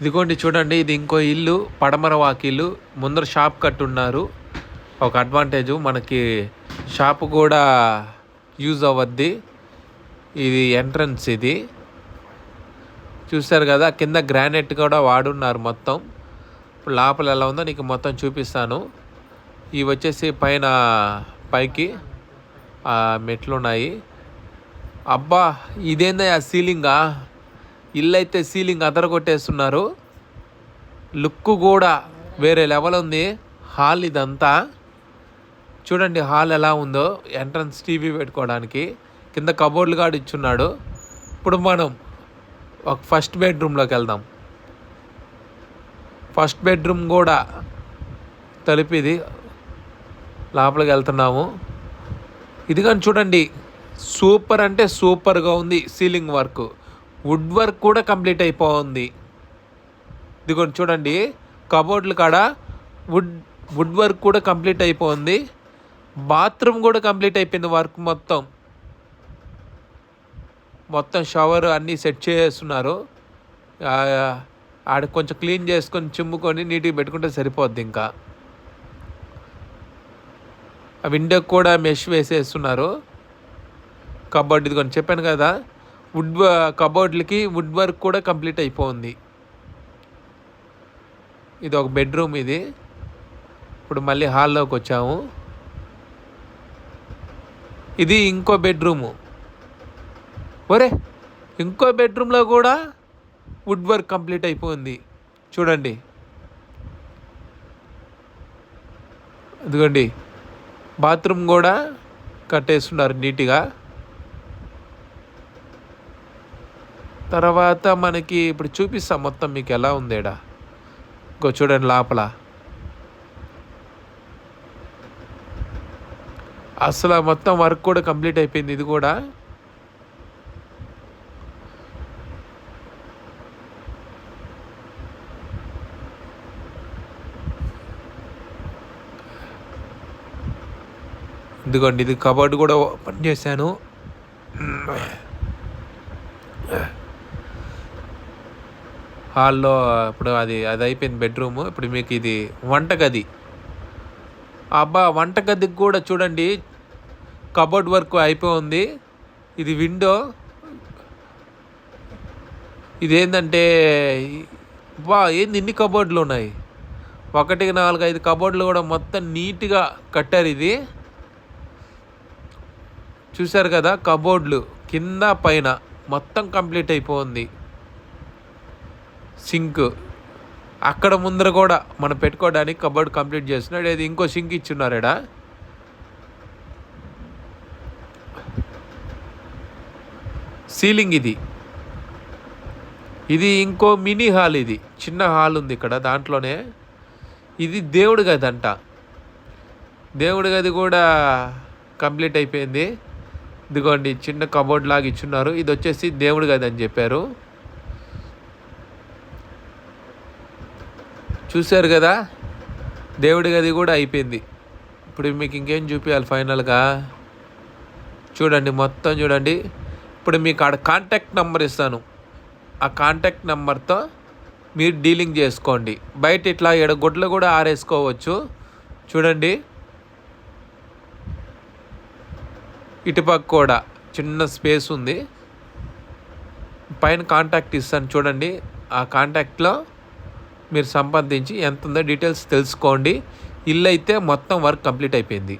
ఇదిగోండి చూడండి ఇది ఇంకో ఇల్లు పడమర వాకిల్లు ముందర షాప్ కట్టున్నారు. ఒక అడ్వాంటేజ్ మనకి షాప్ కూడా యూజ్ అవ్వద్ది. ఇది ఎంట్రన్స్ ఇది. చూస్తారు కదా కింద గ్రానైట్ కూడా వాడున్నారు మొత్తం. లోపల ఎలా ఉందో నీకు మొత్తం చూపిస్తాను. ఇవి వచ్చేసి పైన పైకి మెట్లు ఉన్నాయి అబ్బా ఇదేందయ్యా సీలింగా? ఇల్లు అయితే సీలింగ్ అదరగొట్టేస్తున్నారు. లుక్ కూడా వేరే లెవెల్ ఉంది. హాల్ ఇదంతా. చూడండి హాల్ ఎలా ఉందో ఎంట్రన్స్ టీవీ పెట్టుకోవడానికి. కింద కబోర్డ్లు కాడు ఇచ్చున్నాడు. ఇప్పుడు మనం ఒక ఫస్ట్ బెడ్రూమ్లోకి వెళ్దాం. ఫస్ట్ బెడ్రూమ్ కూడా తలిపిది. లోపలికి వెళ్తున్నాము. ఇది కానీ చూడండి. సూపర్ అంటే సూపర్గా ఉంది సీలింగ్ వర్క్. వుడ్ వర్క్ కూడా కంప్లీట్ అయిపోయింది ఇదిగోండి చూడండి కబోర్డ్లు కాడ వుడ్ వుడ్ వర్క్ కూడా కంప్లీట్ అయిపోయింది బాత్రూమ్ కూడా కంప్లీట్ అయిపోయింది వర్క్ మొత్తం. మొత్తం షవర్ అన్నీ సెట్ చేస్తున్నారు. ఆడ కొంచెం క్లీన్ చేసుకొని చిమ్ముకొని నీట్గా పెట్టుకుంటే సరిపోద్ది ఇంకా. ఆ విండోకి కూడా మెష్ వేసేస్తున్నారు. కబోర్డ్ ఇది కొన్ని చెప్పాను కదా వుడ్ కబోర్డ్లకి వుడ్ వర్క్ కూడా కంప్లీట్ అయిపోయింది ఇది ఒక బెడ్రూమ్ ఇది. ఇప్పుడు మళ్ళీ హాల్లోకి వచ్చాము. ఇది ఇంకో బెడ్రూము. ఒరే ఇంకో బెడ్రూమ్లో కూడా వుడ్ వర్క్ కంప్లీట్ అయిపోయింది చూడండి. అదిగోండి. బాత్రూమ్ కూడా కట్టేస్తున్నారు నీట్గా. తర్వాత మనకి ఇప్పుడు చూపిస్తాం మొత్తం మీకు ఎలా ఉందేడా? ఇంకో చూడండి లోపల. అసలు మొత్తం వర్క్ కూడా కంప్లీట్ అయిపోయింది ఇది కూడా. ఇదిగోండి ఇది కబోర్డ్ కూడా ఓపెన్ చేశాను. హాల్లో ఇప్పుడు అది అది అయిపోయింది బెడ్రూమ్. ఇప్పుడు మీకు ఇది వంటగది. అబ్బా వంటగదికి కూడా చూడండి. కబోర్డ్ వర్క్ అయిపోయింది ఇది విండో. ఇదేంటంటే వా ఏంది ఇన్ని కబోర్డ్లు ఉన్నాయి? ఒకటికి నాలుగు ఐదు కబోర్డ్లు కూడా మొత్తం నీట్గా కట్టారు ఇది. చూశారు కదా కబోర్డ్లు కింద పైన మొత్తం కంప్లీట్ అయిపోయింది. సింక్. అక్కడ ముందర కూడా మనం పెట్టుకోవడానికి కబోర్డ్ కంప్లీట్ చేస్తున్నాడు. ఇది ఇంకో సింక్ ఇచ్చున్నారాడా? సీలింగ్ ఇది. ఇది ఇంకో మినీ హాల్ ఇది. చిన్న హాల్ ఉంది ఇక్కడ దాంట్లోనే. ఇది దేవుడి గది అంట. దేవుడి గది కూడా కంప్లీట్ అయిపోయింది. ఇదిగోండి చిన్న కబోర్డ్ లాగా ఇచ్చున్నారు. ఇది వచ్చేసి దేవుడి గది అని చెప్పారు. చూశారు కదా? దేవుడి గది కూడా అయిపోయింది. ఇప్పుడు మీకు ఇంకేం చూపించాలి ఫైనల్గా? చూడండి మొత్తం చూడండి. ఇప్పుడు మీకు ఆడ కాంటాక్ట్ నెంబర్ ఇస్తాను. ఆ కాంటాక్ట్ నెంబర్తో మీరు డీలింగ్ చేసుకోండి. బయట ఇట్లా ఎడగుడ్లు కూడా ఆరేసుకోవచ్చు. చూడండి. ఇటుపక్క కూడా చిన్న స్పేస్ ఉంది. పైన కాంటాక్ట్ ఇస్తాను చూడండి. ఆ కాంటాక్ట్లో మీరు సంపాదించి ఎంత ఉందో డీటెయిల్స్ తెలుసుకోండి. ఇల్లు అయితే మొత్తం వర్క్ కంప్లీట్ అయిపోయింది.